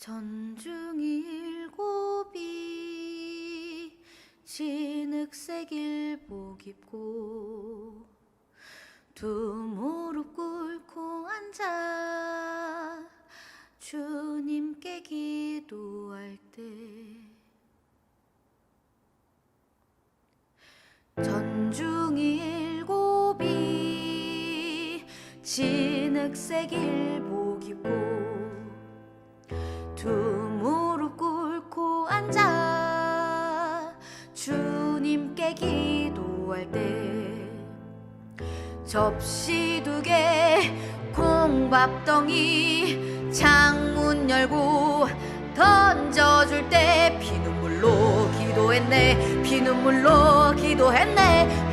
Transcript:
전중일곱이 진흙색 일복 입고 두 무릎 꿇고 앉아 주님께 기도할 때 전중일곱이 진흙색 일복 때 접시 두 개 콩밥덩이 창문 열고 던져줄 때 피눈물로 기도했네 피눈물로 기도했네